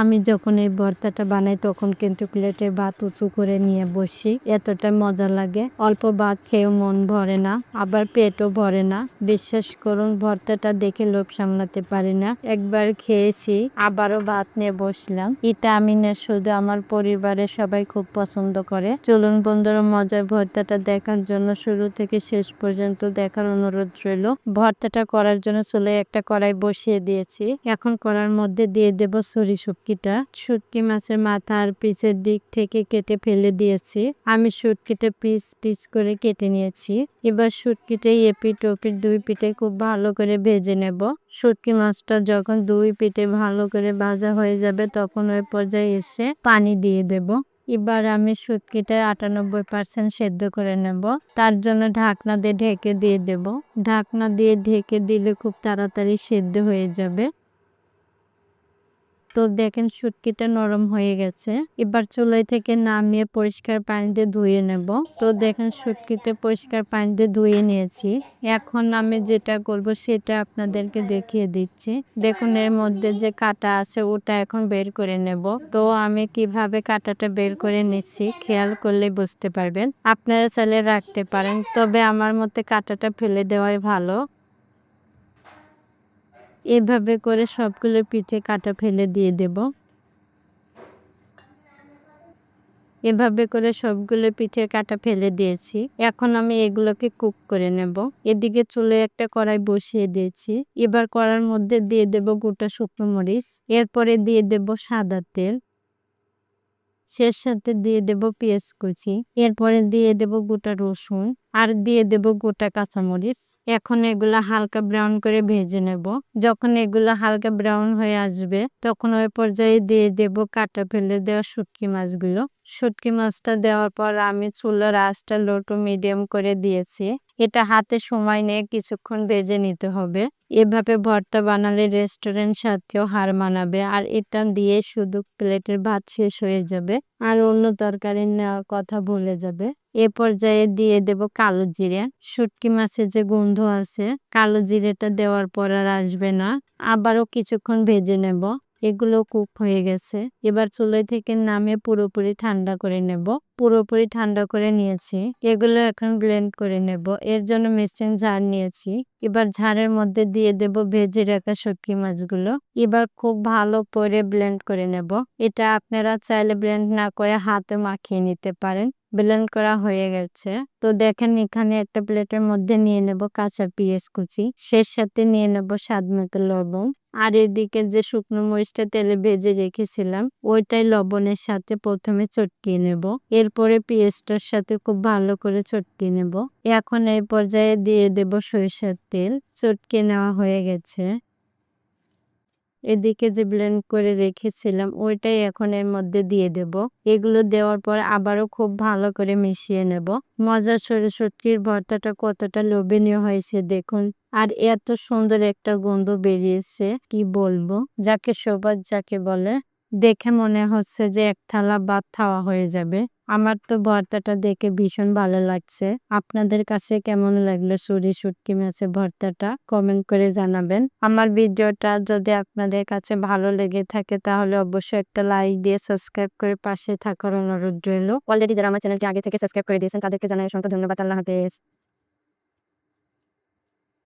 আমি যখন এই ভর্তাটা বানাই, তখন কিন্তু প্লেটের ভাত উঁচু করে নিয়ে বসি। এতটা মজা লাগে। অল্প ভাত খেয়েও মন ভরে না, আবার পেটও ভরে না। বিশ্বাস করুন, ভর্তাটা দেখে লোভ সামলাতে পারি না। একবার খেয়েছি, আবারও ভাত নিয়ে বসলাম। এটা আমি না, শুধু আমার পরিবারের সবাই খুব পছন্দ করে। চলুন বন্ধুরা, মজার ভর্তাটা দেখার জন্য শুরু থেকে শেষ পর্যন্ত দেখার অনুরোধ রইল। ভর্তাটা করার জন্য চলে একটা কড়াই বসিয়ে দিয়েছি। এখন কড়ার মধ্যে দিয়ে দেব সরি শুটকিটা, শুটকি মাছের মাথা আর পিছের দিক থেকে কেটে ফেলে দিয়েছি। আমি শুটকিটা পিস পিস করে কেটে নিয়েছি। এবার শুটকিটা এপিট ওপিট দুই পিঠে খুব ভালো করে ভেজে নেব। শুটকি মাছটা যখন দুই পিঠে ভালো করে ভাজা হয়ে যাবে, তখন ওই পর্যায়ে এসে পানি দিয়ে দেব। এবার আমি শুটকিটা আটানব্বই পার্সেন্ট সেদ্ধ করে নেব। তার জন্য ঢাকনা দিয়ে ঢেকে দিয়ে দেব। ঢাকনা দিয়ে ঢেকে দিলে খুব তাড়াতাড়ি সেদ্ধ হয়ে যাবে। তো দেখেন শুটকিটা নরম হয়ে গেছে। এবার চুলাই থেকে নামিয়ে পরিষ্কার পানি দিয়ে ধুয়ে নেব। তো দেখেন শুটকিতে পরিষ্কার পানি দিয়ে ধুয়ে নিয়েছি। এখন আমি যেটা করব সেটা আপনাদেরকে দেখিয়ে দিচ্ছি। দেখুন, এর মধ্যে যে কাটা আছে ওটা এখন বের করে নেব। তো আমি কীভাবে কাটাটা বের করে নিচ্ছি খেয়াল করলে বুঝতে পারবেন। আপনারা চাইলে রাখতে পারেন, তবে আমার মতে কাটাটা ফেলে দেওয়াই ভালো। এভাবে করে সবগুলো পিঠে কাটা ফেলে দিয়ে দেব। এভাবে করে সবগুলো পিঠে কাটা ফেলে দিয়েছি। এখন আমি এগুলোকে কুক করে নেব। এদিকে চুলে একটা কড়াই বসিয়ে দিয়েছি। এবার কড়ার মধ্যে দিয়ে দেব গোটা শুকনো মরিচ। এরপরে দিয়ে দেব সাদা তেল। শেষ সাথে দিয়ে দেব পেঁয়াজ কুচি, এরপরে দিয়ে দেব গোটা রসুন আর দিয়ে দেব গোটা কাঁচামরিচ। এখন এগুলা হালকা ব্রাউন করে ভেজে নেব। যখন এগুলা হালকা ব্রাউন হয়ে আসবে, তখন ওই পর্যায়ে দিয়ে দেব কাটা ফেলে দেওয়া শুটকি মাছগুলো। শুটকি মাছটা দেওয়ার পর আমি চুলার আঁচটা লো টু মিডিয়াম করে দিয়েছি। এটা হাতে সময় নিয়ে কিছুক্ষণ ভেজে নিতে হবে। এভাবে ভর্তা বানালে রেস্টুরেন্ট স্বাদকেও হার মানাবে আর এটা দিয়ে শুধু প্লেটের ভাত শেষ হয়ে যাবে আর অন্য তরকারি নেওয়ার কথা ভুলে যাবে। এ পর্যায়ে দিয়ে দেব কালো জিরে। শুটকি মাছের যে গন্ধ আছে, কালো জিরেটা দেওয়ার পর আর আসবে না। আবারও কিছুক্ষণ ভেজে নেব। এগুলো কুক হয়ে গেছে। এবার চুলোয় থেকে নামে পুরোপুরি ঠান্ডা করে নেব। পুরোপুরি ঠান্ডা করে নিয়েছি। এগুলো এখন ব্লেন্ড করে নেব। এর জন্য মিক্সিং ঝাড় নিয়েছি। এবার ঝাড়ের মধ্যে দিয়ে দেব ভেজে রাখা শুটকি মাছগুলো। এবার খুব ভালো করে ব্লেন্ড করে নেব। এটা আপনারা চাইলে ব্লেন্ড না করে হাতে মাখিয়ে নিতে পারেন। ব্লেন্ড করা হয়ে গেছে। তো দেখেন এখানে একটা প্লেটের মধ্যে নিয়ে নেব কাঁচা পেঁয়াজ কুচি। শেষ সাথে নিয়ে নেব স্বাদ মতো লবণ। আর এদিকে যে শুকনো মরিচটা তেলে ভেজে রেখেছিলাম, ওইটাই লবণের সাথে প্রথমে চটকিয়ে নেব। এরপরে পেঁয়াজটার সাথে খুব ভালো করে চটকিয়ে নেব। এখন এই পর্যায়ে দিয়ে দেব সরিষার তেল। চটকে নেওয়া হয়ে গেছে। এদিকে যে ব্লেন্ড করে রেখেছিলাম, ওইটাই এখন এর মধ্যে দিয়ে দেব। এগুলো দেওয়ার পর আবারও খুব ভালো করে মিশিয়ে নেব। মজার সরে সটকির ভর্তাটা কতটা লোভনীয় হয়েছে দেখুন। আর এত সুন্দর একটা গন্ধ বেরিয়েছে, কি বলব? যাকে সবার যাকে বলে, দেখে মনে হচ্ছে যে এক থালা ভাত খাওয়া হয়ে যাবে। আমার তো ভর্তাটা দেখে ভীষণ ভালো লাগছে। আপনাদের কাছে কেমন লাগল সুরি শুটকি মাছের ভর্তাটা? কমেন্ট করে জানাবেন। আমার ভিডিওটা যদি আপনাদের কাছে ভালো লেগে থাকে তাহলে অবশ্যই একটা লাইক দিয়ে সাবস্ক্রাইব করে পাশে থাকার অনুরোধ রইল। অলরেডি যারা আমার চ্যানেলটি আগে থেকে সাবস্ক্রাইব করে দিয়েছেন তাদেরকে জানাই অসংখ্য ধন্যবাদ। আল্লাহ হাফেজ।